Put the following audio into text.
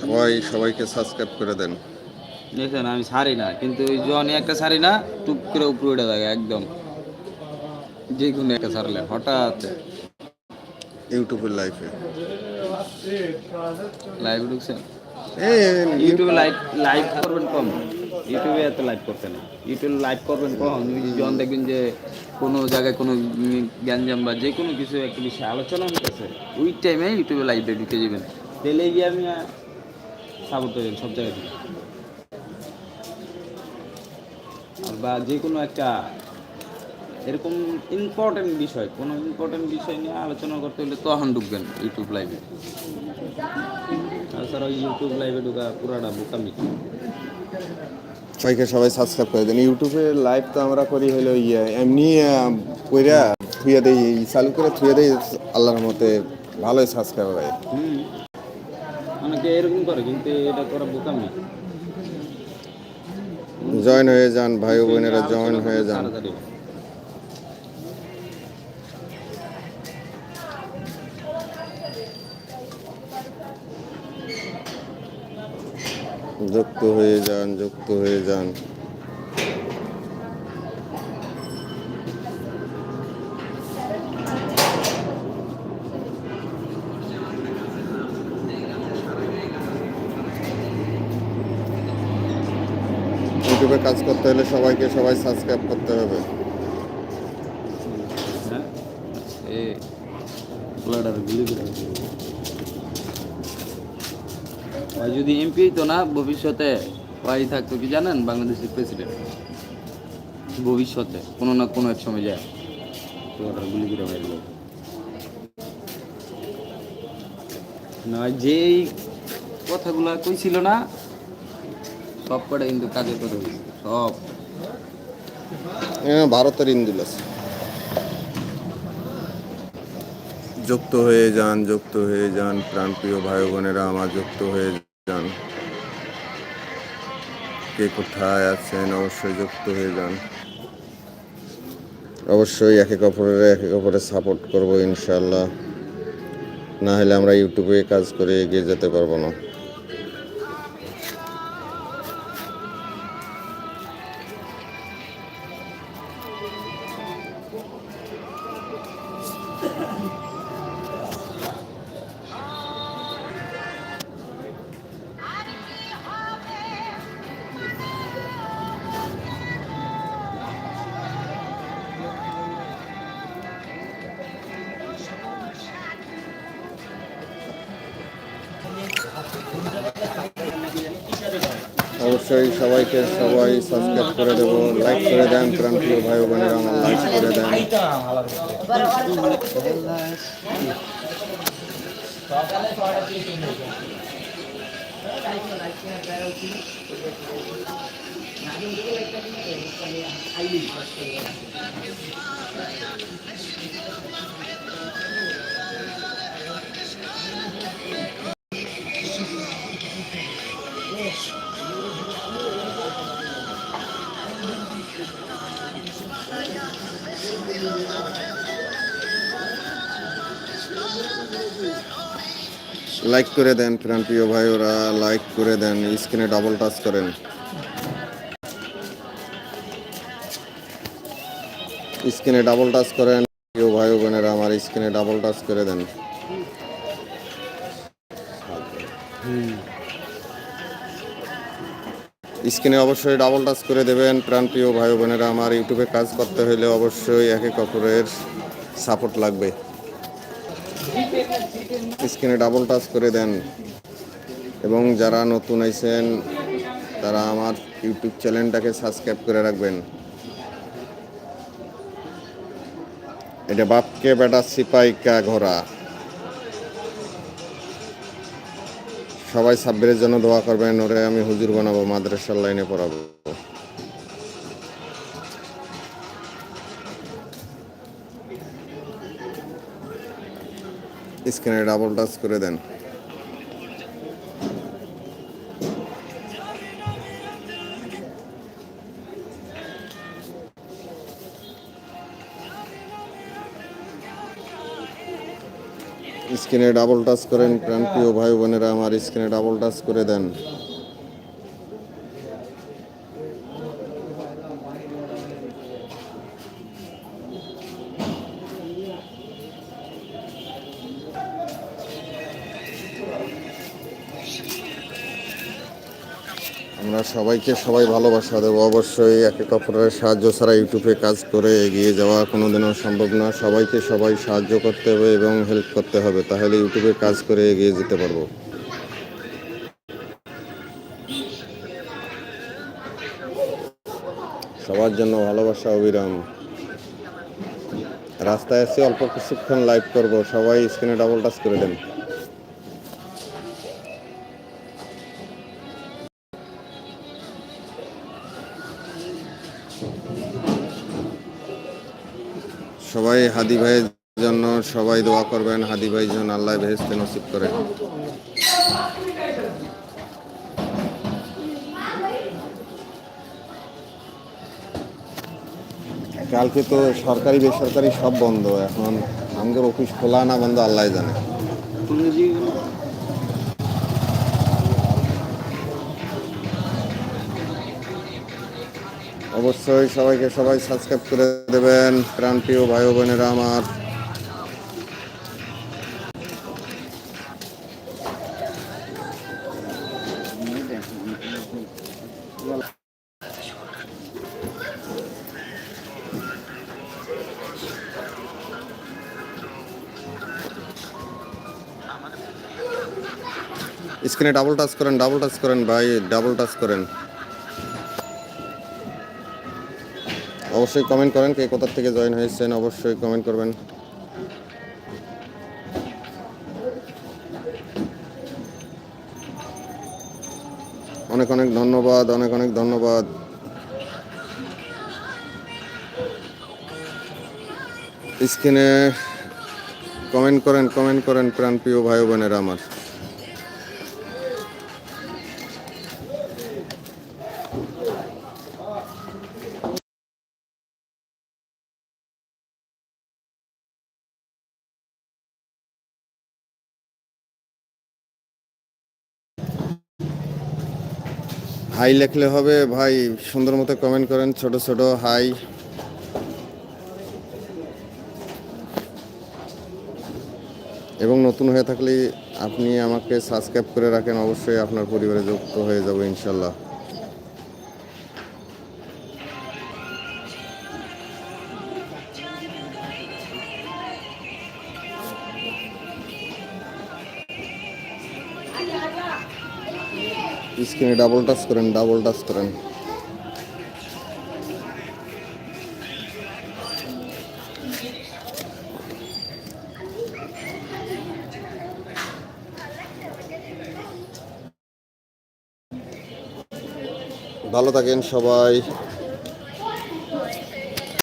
সবাই সবাইকে সাবস্ক্রাইব করে দেন। দেখছেন আমি ছাড়ি না কিন্তু ওই জনে একটা ছাড়ি না টুপ করে উপরে উঠে থাকে একদম। যে কোনো একটা ছাড়লে হঠাৎ। ইউটিউবের লাইফে লাইভ ঢুকছেন ইউটিউবে লাইভ লাইভ করবেন কম। ইউটিউবে এত লাইভ করতে না ইউটিউবে লাইভ করবেন যে যখন দেখবেন যে কোনো জায়গায় কোনো গ্যাঞ্জাম বা যে কোনো কিছু একটা বিষয়ে আলোচনা হতেছে ওই টাইমে ইউটিউবে লাইভে ঢুকে যাবেন। তাহলে গিয়ে আমি সাপোর্ট করবেন সব জায়গায় বা যে কোনো একটা এরকম ইম্পর্টেন্ট বিষয়, কোনো ইম্পর্টেন্ট বিষয় নিয়ে আলোচনা করতে হলে তখন ঢুকবেন ইউটিউব লাইভে তাছাড়া ইউটিউব লাইভে ঢুকা পুরাটা বোকামি। সবাইকে সবাই সাবস্ক্রাইব করে দেন। ইউটিউবে লাইভ তো আমরা করি হলো ইয়ে এমনি কইরা থুয়ে দেই চালু করে থুয়ে দেই আল্লাহর মতে ভালোই সাবস্ক্রাইব হয়। অনেকে এরকম করে কিন্তু এটা করা বোকামি। জয়েন হয়ে যান ভাই ও বোনেরা জয়েন হয়ে যান। যুক্ত হয়ে যান, যুক্ত হয়ে যান। ইউটিউবে কাজ করতে হলে সবাইকে সবাই সাবস্ক্রাইব করতে হবে। হ্যাঁ? ব্লাডার গুলি করে ভাই যদি এমপি তো না ভবিষ্যতে ভাই থাকতো কি জানেন? বাংলাদেশের প্রেসিডেন্ট ভবিষ্যতে কোনো না কোনো এক সময় যায়। গুলি করে মারল না যেই কথাগুলা কইছিল না সব কটা কিন্তু কাজের কথা সব। এ, ভারতের ইন্দুল আছে। যুক্ত হয়ে যান যুক্ত হয়ে যান প্রাণপ্রিয় ভাই বোনেরা আমার যুক্ত হয়ে যান। কে কোথায় আছেন? অবশ্যই যুক্ত হয়ে যান। অবশ্যই একে অপরের, এক অপরের সাপোর্ট করব ইনশাল্লাহ না হলে আমরা ইউটিউবে কাজ করে এগিয়ে যেতে পারব না। অবশ্যই সবাইকে সবাই সাবস্ক্রাইব করে দেবো লাইক করে দেন, প্রাণপ্রিয় ভাই বোনেরা আমার লাইক করে দেন। লাইক করে দেন প্রাণপ্রিয় ভাই, ওরা লাইক করে দেন স্ক্রিনে ডাবল টাচ করেন। স্ক্রিনে ডাবল টাচ করেন, প্রিয় ভাই বোনেরা, আমার স্ক্রিনে ডাবল টাচ করে দেন। স্ক্রিনে অবশ্যই ডাবল টাচ করে দেবেন। প্রাণপ্রিয় ভাই বোনেরা, আমার ইউটিউবে কাজ করতে হলে অবশ্যই একে অপরের সাপোর্ট লাগবে। স্ক্রিনে ডাবল টাচ করে দেন। এবং যারা নতুন আইছেন, তারা আমার ইউটিউব চ্যানেলটাকে সাবস্ক্রাইব করে রাখবেন। এটা বাপকে, বেটা সিপাইকা ঘোরা সবাই সাব্বিরের জন্য দোয়া করবেন, ওরে আমি হুজুর বানাবো, মাদ্রাসার লাইনে পড়াবো। স্ক্রিনে ডাবল টাচ করে দেন। স্ক্রিনে ডাবল টাচ করেন প্রাণপ্রিয় ভাই বোনেরা আমার স্ক্রিনে ডাবল টাচ করে দেন। আমরা সবাইকে সবাই ভালোবাসা দেবো। অবশ্যই একে অপরের সাহায্য ছাড়া ইউটিউবে কাজ করে এগিয়ে যাওয়া কোনোদিনও সম্ভব না। সবাইকে সবাই সাহায্য করতে হবে এবং হেল্প করতে হবে, তাহলে ইউটিউবে কাজ করে এগিয়ে যেতে পারব। সবার জন্য ভালোবাসা, অবিরাম। রাস্তায় এসে অল্প কিছুক্ষণ লাইভ করব। সবাই স্ক্রিনে ডাবল টাচ করে দেন। সবাই হাদি ভাইয়ের জন্য সবাই দোয়া করবেন, হাদি ভাই যেন আল্লাহ ভেস্তে নসিব করে। কালকে তো সরকারি, বেসরকারি সব বন্ধ, এখন আমাদের অফিস খোলা না বন্ধ আল্লাহ জানে। অবশ্যই সবাইকে সবাই সাবস্ক্রাইব করে দেবেন। প্রাণপ্রিয় ভাই বোনেরা আমার। স্ক্রিনে ডাবল টাচ করেন ডাবল টাচ করেন ভাই ডাবল টাচ করেন। অবশ্যই কমেন্ট করেন কে কোথা থেকে জয়েন হয়েছেন, অবশ্যই কমেন্ট করবেন। অনেক অনেক ধন্যবাদ, অনেক অনেক ধন্যবাদ। স্ক্রিনে কমেন্ট করেন কমেন্ট করেন প্রাণপ্রিয় ভাই বোনেরা আমার। হাই লেখলে হবে, ভাই সুন্দর মতো কমেন্ট করেন, ছোট ছোট, হাই। এবং নতুন হয়ে থাকলে আপনি আমাকে সাবস্ক্রাইব করে রাখেন, অবশ্যই আপনার পরিবারে যুক্ত হয়ে যাব, ইনশাল্লাহ। স্ক্রিনে ডাবল টাচ করেন ডাবল টাচ করেন। ভালো থাকেন সবাই।